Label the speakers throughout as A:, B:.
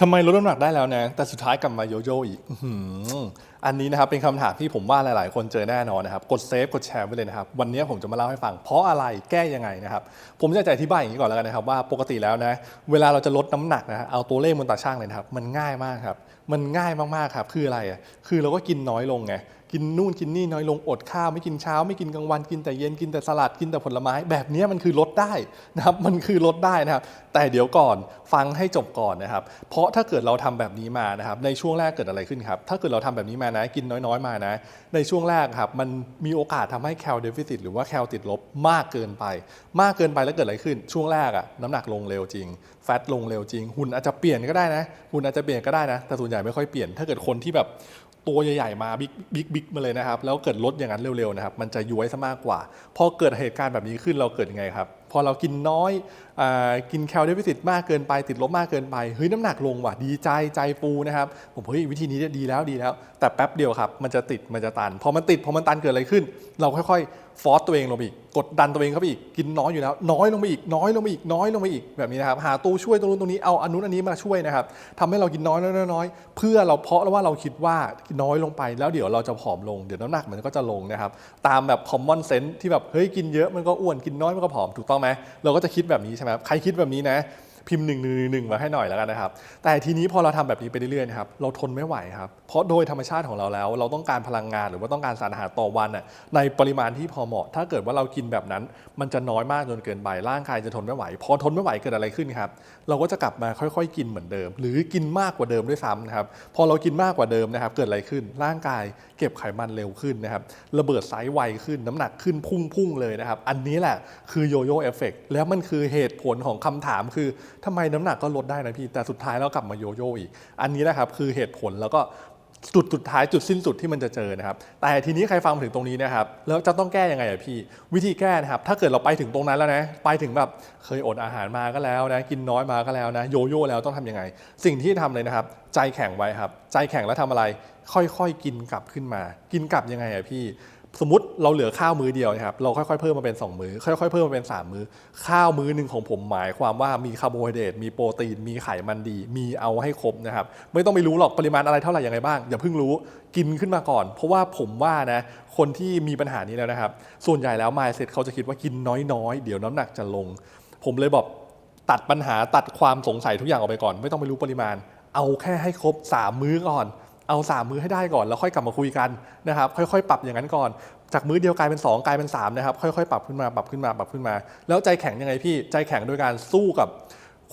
A: ทำไมลดน้ำหนักได้แล้วนะ แต่สุดท้ายกลับมาโยโย่อีกอันนี้นะครับเป็นคำถามที่ผมว่าหลาย ๆ คนเจอแน่นอนนะครับ กดเซฟกดแชร์ไว้เลยนะครับ วันนี้ผมจะมาเล่าให้ฟัง เพราะอะไรแก้ยังไงนะครับ ผมจะอธิบายอย่างนี้ก่อนแล้วกันนะครับ ว่าปกติแล้วนะเวลาเราจะลดน้ำหนักนะฮะเอาตัวเลขบนตาช่างเลยนะครับ มันง่ายมากครับ มันง่ายมาก ๆ ครับ คืออะไรอะคือเราก็กินน้อยลงไง กินนู่นกินนี่น้อยลงอดข้าวไม่กินเช้า ไม่กินกลางวันกินแต่เย็นกินแต่สลัดกินแต่ผลไม้ แบบนี้มันคือลดได้นะครับมันคือลดได้นะครับ แต่เดี๋ยวก่อนฟังให้จบก่อนนะครับ เพราะถ้าเกิดเราทำแบบนี้มานะครับ ในช่วงแรกเกิดอะไรขึ้นครับ ถ้าเกิดเราทำแบบนี้มานะกินน้อยๆมานะ ในช่วงแรกครับมันมีโอกาสทำให้แคลเดฟิซิตหรือว่าแคลติดลบมากเกินไป มากเกินไปแล้วเกิดอะไรขึ้น ช่วงแรกอะน้ำหนักลงเร็วจริงแฟตลงเร็วจริงหุ่นอาจจะเปลี่ยนก็ได้นะหุ่นอาจจะเปลี่ยนก็ได้นะ แต่ส่วนใหญ่ไม่ค่อยเปลี่ยน ถ้าเกิดคนที่แบบ ตัวใหญ่ๆมาบิ๊กบิ๊กบิ๊กมาเลยนะครับ แล้วเกิดลดอย่างนั้นเร็วๆนะครับ มันจะย้วยซะมากกว่า พอเกิดเหตุการณ์แบบนี้ขึ้นเราเกิดยังไงครับ พอเรากินน้อยอกินแคลเดฟิซิตมากเกินไป ติดลบมากเกินไปเฮ้ยน้ำหนักลงว่ะดีใจใจฟูนะครับผมเฮ้ยวิธีนี้ดีแล้วดีแล้ว แต่แป๊บเดียวครับ มันจะติดมันจะตัน พอมันติดพอมันตันเกิดอะไรขึ้น เราค่อยๆฟอสตัวเองลงไปอีกกดดันตัวเองเข้าไปอีกกินน้อยอยู่แล้ว น้อยลงไปอีกน้อยลงไปอีกน้อยลงไปอีกแบบนี้นะครับหาตัวช่วยตรงนู้นตรงนี้เอาอันนู้นอันนี้มาช่วยนะครับทำให้เรากินน้อยน้อยน้อยเพื่อเราเพราะว่าเราคิดว่าน้อยลงไปแล้วเดี๋ยวเราจะผอมลงเดี๋ยวน้ำหนักมันก็จะลงนะครับตามแบบ common sense ที่แบบเฮ้ยกินเยอะมันก็อ้วนกินน้อยมันก็ผอมถูกต้องไหมเราก็จะคิดแบบนี้ใช่ไหมครับใครคิดแบบนี้นะ พิมพ์หนึ่งหนึ่งหนึ่งมาให้หน่อยแล้วกันนะครับ แต่ทีนี้พอเราทำแบบนี้ไปเรื่อยๆนะครับเราทนไม่ไหวครับ เพราะโดยธรรมชาติของเราแล้ว เราต้องการพลังงานหรือว่าต้องการสารอาหารต่อวันน่ะในปริมาณที่พอเหมาะ ถ้าเกิดว่าเรากินแบบนั้น มันจะน้อยมากจนเกินไปร่างกายจะทนไม่ไหว พอทนไม่ไหวเกิดอะไรขึ้นครับเราก็จะกลับมาค่อย ๆ กินเหมือนเดิม หรือกินมากกว่าเดิมด้วยซ้ำนะครับพอเรากินมากกว่าเดิมนะครับเกิดอะไรขึ้นร่างกายเก็บไขมันเร็วขึ้นนะครับระเบิดไซส์ไวขึ้นน้ำหนักขึ้นพุ่งๆเลยนะครับอันนี้แหละคือโยโย่เอฟเฟกแล้วมันคือเหตุผลของคำถามคือ ทำไมน้ำหนักก็ลดได้นะพี่ แต่สุดท้ายแล้วกลับมาโยโย่อีก อันนี้นะครับคือเหตุผลแล้วก็จุดสุดท้ายจุดสิ้นสุดที่มันจะเจอนะครับ แต่ทีนี้ใครฟังมาถึงตรงนี้นะครับ แล้วจะต้องแก้ยังไงอะพี่ วิธีแก้นะครับ ถ้าเกิดเราไปถึงตรงนั้นแล้วนะ ไปถึงแบบเคยอดอาหารมาก็แล้วนะ กินน้อยมาก็แล้วนะ โยโย่แล้วต้องทำยังไง สิ่งที่ทำเลยนะครับ ใจแข็งไว้ครับ ใจแข็งแล้วทำอะไร ค่อยๆ กินกลับขึ้นมา กินกลับยังไงอะพี่ สมมติเราเหลือข้าวมื้อเดียวนะครับเราค่อยๆเพิ่มมาเป็น 2 มื้อค่อยๆเพิ่มมาเป็น 3 มื้อข้าวมื้อหนึ่งของผมหมายความว่ามีคาร์โบไฮเดรตมีโปรตีน มีไขมันดี มีเอาให้ครบนะครับไม่ต้องไปรู้หรอกปริมาณอะไรเท่าไหร่ยังไงบ้าง อย่าเพิ่งรู้กินขึ้นมาก่อน เพราะว่าผมว่านะคนที่มีปัญหานี้แล้วนะครับ ส่วนใหญ่แล้ว mindset เขาจะคิดว่ากินน้อยๆ เดี๋ยวน้ำหนักจะลง ผมเลยบอกตัดปัญหาตัดความสงสัยทุกอย่างออกไปก่อน ไม่ต้องไปรู้ปริมาณ เอาแค่ให้ครบ 3 มื้อก่อน เอาสามมื้อให้ได้ก่อนแล้วค่อยกลับมาคุยกันนะครับค่อยๆ ปรับอย่างนั้นก่อน จากมื้อเดียวกลายเป็น 2 กลายเป็น3นะครับค่อยๆ ปรับขึ้นมาปรับขึ้นมาปรับขึ้นมา แล้วใจแข็งยังไงพี่ใจแข็งโดยการสู้กับ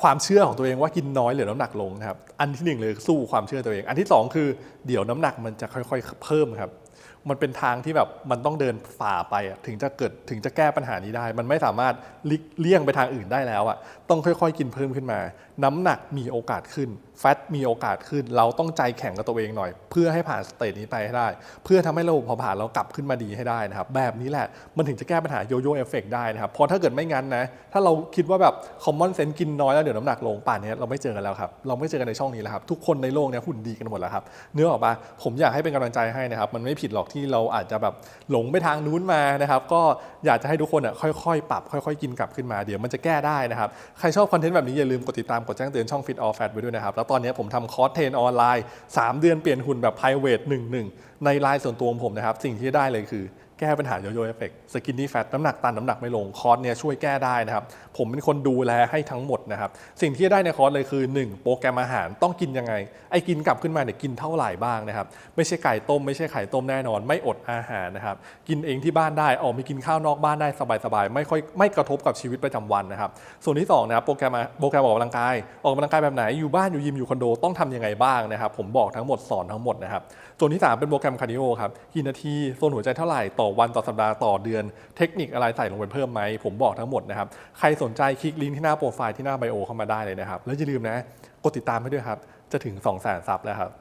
A: ความเชื่อของตัวเองว่ากินน้อยเหลือน้ำหนักลงนะครับอันที่หนึ่งเลยสู้ความเชื่อตัวเอง อันที่สองคือเดี๋ยวน้ำหนักมันจะค่อย ๆ เพิ่มครับ มันเป็นทางที่แบบมันต้องเดินฝ่าไปถึงจะเกิดถึงจะแก้ปัญหานี้ได้ มันไม่สามารถเลี่ยงไปทางอื่นได้แล้วอะต้องค่อยๆ กินเพิ่มขึ้นมา น้ำหนักมีโอกาสขึ้นแฟตมีโอกาสขึ้น เราต้องใจแข็งกับตัวเองหน่อย เพื่อให้ผ่านสเตจนี้ไปให้ได้ เพื่อทำให้ระบบเผาผลาญเรากลับขึ้นมาดีให้ได้นะครับแบบนี้แหละมันถึงจะแก้ปัญหาโยโย่เอฟเฟกได้นะครับเพราะถ้าเกิดไม่งั้นนะถ้าเราคิดว่าแบบคอมมอนเซนส์กินน้อยแล้วเดี๋ยวน้ำหนักลงป่านนี้เราไม่เจอกันแล้วครับเราไม่เจอกันในช่องนี้แล้วครับทุกคนในโลกเนี้หุ่นดีกันหมดแล้วครับเนื้อออกปะผมอยากให้เป็นกำลังใจให้นะครับมันไม่ผิดหรอกที่เราอาจจะแบบหลงไปทางนู้นมานะครับก็อยากจะให้ทุกคนอะค่อยๆ ปรับค่อยๆ กินกลับขึ้นมาเดี๋ยวมันจะแก้ได้นะครับ ใครชอบคอนเทนต์แบบนี้อย่าลืมกดติดตามกดแจ้งเตือนช่อง Fit All Fat ไว้ด้วยนะครับ แล้วตอนนี้ผมทำคอร์สเทรนออนไลน์ 3 เดือนเปลี่ยนหุ่นแบบ private 1 1 ในไลน์ส่วนตัวของผมนะครับสิ่งที่ได้เลยคือ แก้ปัญหาโยโย่เอฟเฟกต์สกินนี่แฟตน้ำหนักตันน้ำหนักไม่ลงคอร์สเนี่ยช่วยแก้ได้นะครับ ผมเป็นคนดูแลให้ทั้งหมดนะครับ สิ่งที่ได้ในคอร์สเลยคือ 1 โปรแกรมอาหารต้องกินยังไง ไอ้กินกลับขึ้นมาเนี่ยกินเท่าไหร่บ้างนะครับ ไม่ใช่ไก่ต้มไม่ใช่ไข่ต้มแน่นอน ไม่อดอาหารนะครับ กินเองที่บ้านได้ออกไปกินข้าวนอกบ้านได้สบายๆไม่ค่อยไม่กระทบกับชีวิตประจำวันนะครับ ส่วนที่สองนะครับโปรแกรมโปรแกรมออกกำลังกายออกกำลังกายแบบไหนอยู่บ้านอยู่ยิมอยู่คอนโดต้องทำยังไงบ้างนะครับ ผมบอกทั้งหมดสอนทั้งหมดนะครับส่วนที่สามเป็นโปรแกรมคาร์ดิโอครับกี่นาทีโซนหัวใจเท่าไหร่ต่อวันต่อสัปดาห์ต่อเดือน เทคนิคอะไรใส่ลงไปเพิ่มไหม ผมบอกทั้งหมดนะครับ ใครสนใจคลิกลิงก์ที่หน้าโปรไฟล์ที่หน้าไบโอเข้ามาได้เลยนะครับ แล้วอย่าลืมนะ กดติดตามให้ด้วยครับ จะถึง 2 0 0 0 0 0ซับแล้วครับ